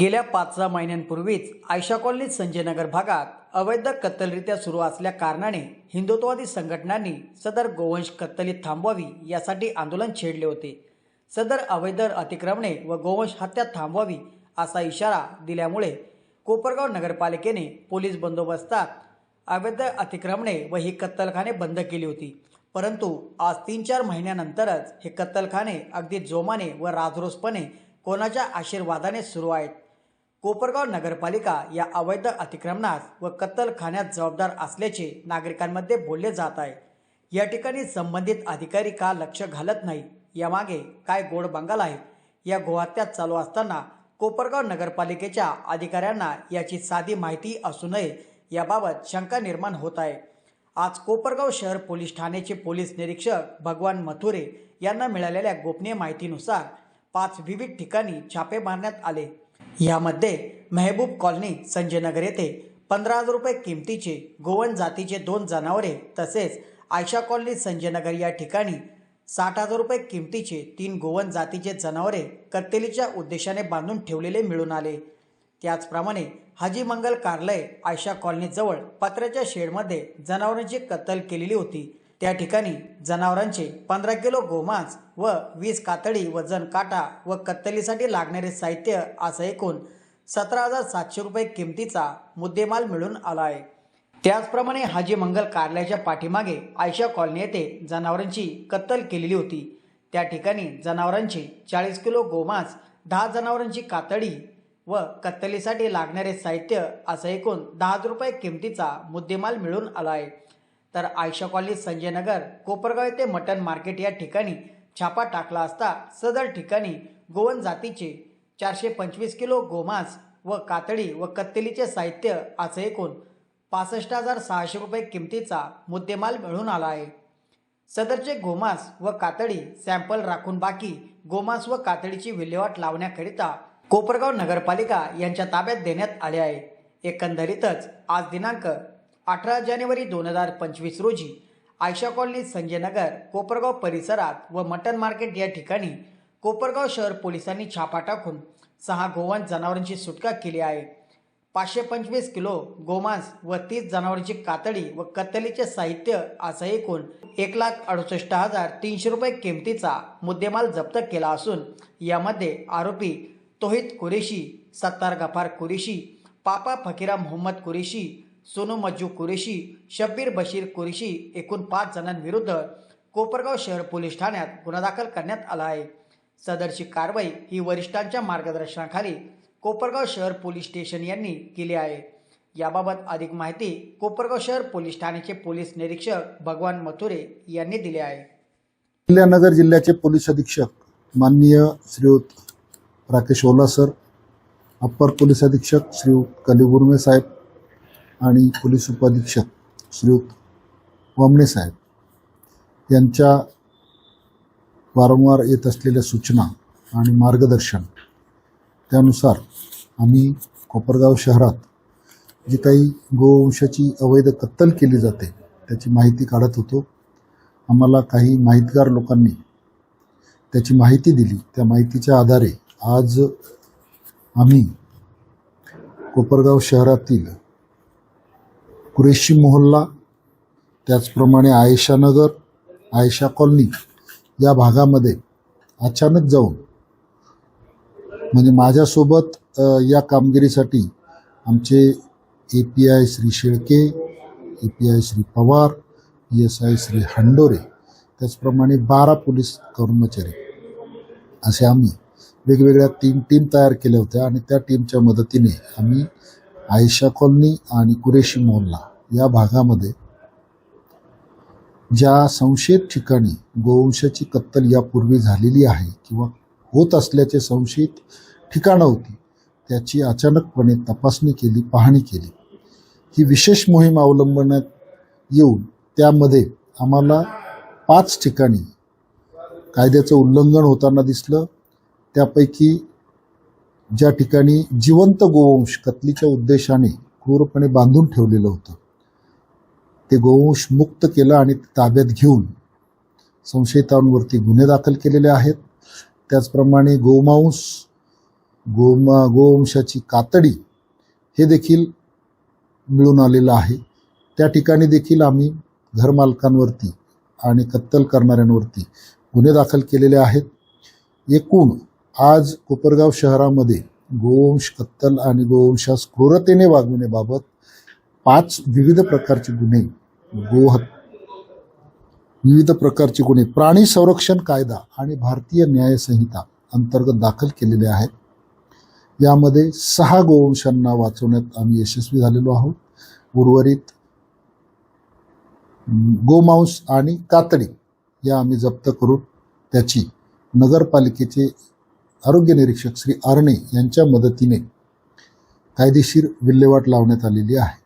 गेल्या पाच सहा महिन्यांपूर्वीच आयशा कॉलनीत संजयनगर भागात अवैध कत्तलरित्या सुरू असल्या कारणाने हिंदुत्ववादी संघटनांनी सदर गोवंश कत्तली थांबवावी यासाठी आंदोलन छेडले होते. सदर अवैध अतिक्रमणे व गोवंश हत्या थांबवावी असा इशारा दिल्यामुळे कोपरगाव नगरपालिकेने पोलीस बंदोबस्तात अवैध अतिक्रमणे व ही कत्तलखाने बंद केली होती. परंतु आज तीन चार महिन्यानंतरच हे कत्तलखाने अगदी जोमाने व राजरोसपणे कोणाच्या आशीर्वादाने सुरू आहेत? कोपरगाव नगरपालिका या अवैध अतिक्रमणास व कत्तलखान्यात जबाबदार असल्याचे नागरिकांमध्ये बोलले जात आहे. या ठिकाणी संबंधित अधिकारी का लक्ष घालत नाही? यामागे काय गोड बंगाल आहे? या गोहत्यात चालू असताना कोपरगाव नगरपालिकेच्या अधिकाऱ्यांना याची साधी माहिती असू नये याबाबत शंका निर्माण होत आहे. आज कोपरगाव शहर पोलीस ठाण्याचे पोलीस निरीक्षक भगवान मथुरे यांना मिळालेल्या गोपनीय माहितीनुसार पाच विविध ठिकाणी छापे मारण्यात आले. यामध्ये मेहबूब कॉलनी संजयनगर येथे पंधरा हजार रुपये किमतीचे गोवन जातीचे दोन जनावरे तसेच आयशा कॉलनी संजयनगर या ठिकाणी साठ हजार रुपये किमतीचे तीन गोवन जातीचे जनावरे कत्तेलीच्या उद्देशाने बांधून ठेवलेले मिळून आले. त्याचप्रमाणे हाजी मंगल कार्यालय आयशा कॉलनीजवळ पत्र्याच्या शेडमध्ये जनावरांची कत्तल केलेली होती. त्या ठिकाणी जनावरांचे पंधरा किलो गोमांस व वीस कातडी वजन काटा व कत्तलीसाठी लागणारे साहित्य असं एकूण सतरा हजार सातशे रुपये किमतीचा मुद्देमाल मिळून आला आहे. त्याचप्रमाणे हाजी मंगल कार्यालयाच्या पाठीमागे आयशा कॉलनी येथे जनावरांची कत्तल केलेली होती. त्या ठिकाणी जनावरांचे चाळीस किलो गोमांस दहा जनावरांची कातडी व कत्तलीसाठी लागणारे साहित्य असं एकूण दहा रुपये किमतीचा मुद्देमाल मिळून आला आहे. तर आयशा कॉलनी संजयनगर कोपरगाव येथे मटन मार्केट या ठिकाणी छापा टाकला असता सदर ठिकाणी गोवन जातीचे चारशे पंचवीस किलो गोमांस व कातडी व कत्तलीचे साहित्य असं एकूण पासष्ट हजार सहाशे रुपये किमतीचा मुद्देमाल मिळून आला आहे. सदरचे गोमांस व कातडी सॅम्पल राखून बाकी गोमांस व कातडीची विल्हेवाट लावण्याकरिता कोपरगाव नगरपालिका यांच्या ताब्यात देण्यात आले आहे. एकंदरीतच आज दिनांक अठरा जानेवारी दोन हजार पंचवीस रोजी आयशा कॉलनी संजयनगर कोपरगाव परिसरात व मटन मार्केट या ठिकाणी कोपरगाव शहर पोलिसांनी छापा टाकून सहा गोवन जनावरांची सुटका केली आहे. पाचशे पंचवीस किलो गोमांस व तीस जनावरांची कातडी व कत्तलीचे साहित्य असं एकूण एक लाख अडुसष्ट हजार तीनशे रुपये किमतीचा मुद्देमाल जप्त केला असून यामध्ये आरोपी तोहित कुरेशी सत्तार गफार कुरेशी पापा फकीरा मोहम्मद कुरेशी सोनू मज्जू कुरेशी शब्बीर बशीर कुरेशी एकूण पाच जणांविरुद्ध कोपरगाव शहर पोलीस ठाण्यात गुन्हा दाखल करण्यात आला आहे. सदरची कारवाई ही वरिष्ठांच्या मार्गदर्शनाखाली कोपरगाव शहर पोलीस स्टेशन यांनी केली आहे. याबाबत अधिक माहिती कोपरगाव शहर पोलीस ठाण्याचे पोलीस निरीक्षक भगवान मथुरे यांनी दिली आहे. अहिल्यानगर जिल्ह्याचे पोलीस अधीक्षक माननीय श्रीयुत Rakesh Ola sir upper police अधीक्षक श्रीयुत कलिगुर्मे साहेब आणि पोलीस उपाधीक्षक श्री वामणे साहेब यांच्या वारंवार येत असलेल्या सूचना आणि मार्गदर्शन त्यानुसार आम्ही कोपरगाव शहरात जी काही गोवंशाची अवैध कत्तल केली जाते त्याची माहिती काढत होतो. आम्हाला काही माहितगार लोकांनी त्याची माहिती दिली. त्या माहितीच्या आधारे आज आम्ही कोपरगाव शहरातील कुरेशी मोहल्ला त्याचप्रमाणे आयशानगर आयशा कॉलनी या भागामध्ये अचानक जाऊन म्हणजे माझ्यासोबत या कामगिरीसाठी आमचे A P I Shri Shelke A P I Shri Pawar P S I Shri Handore त्याचप्रमाणे बारा पोलीस कर्मचारी असे आम्ही वेगवेगळ्या तीन टीम तयार केल्या होत्या आणि त्या टीमच्या मदतीने आम्ही आयशा कॉलनी आणि कुरेशी मोहल्ला या भागामध्ये ज्या संशयित ठिकाणी गोवंशाची कत्तल यापूर्वी झालेली आहे किंवा होत असल्याचे संशयित ठिकाणं होती त्याची अचानकपणे तपासणी केली पाहणी केली. ही विशेष मोहीम अवलंबण्यात येऊन त्यामध्ये आम्हाला पाच ठिकाणी कायद्याचं उल्लंघन होताना दिसलं. त्यापैकी ज्या ठिकाणी जिवंत गोवंश कतलीच्या उद्देशाने क्रूरपणे बांधून ठेवलेलं होतं ते गोवंश मुक्त केलं आणि ताब्यात घेऊन संशयितांवरती गुन्हे दाखल केलेले आहेत. त्याचप्रमाणे गोमांस गोमा गोवंशाची कातडी हे देखील मिळून आलेलं आहे. त्या ठिकाणी देखील आम्ही घरमालकांवरती आणि कत्तल करणाऱ्यांवरती गुन्हे दाखल केलेले आहेत. एकूण आज कोपरगाव शहरामध्ये गोवंश कत्तल आणि गोवंशास क्रूरतेने वागविण्याबाबत पाच विविध प्रकारचे गुन्हे गोह विविध प्रकारचे गुन्हे प्राणी संरक्षण कायदा आणि भारतीय न्यायसंहिता अंतर्गत दाखल केलेले आहेत. यामध्ये सहा गोवंशांना वाचवण्यात आम्ही यशस्वी झालेलो आहोत. उर्वरित गोमांस आणि कातडी या आम्ही जप्त करून त्याची नगरपालिकेचे आरोग्य निरीक्षक श्री आरणे यांच्या मदतीने कायदेशीर विल्हेवाट लावण्यात आलेली आहे.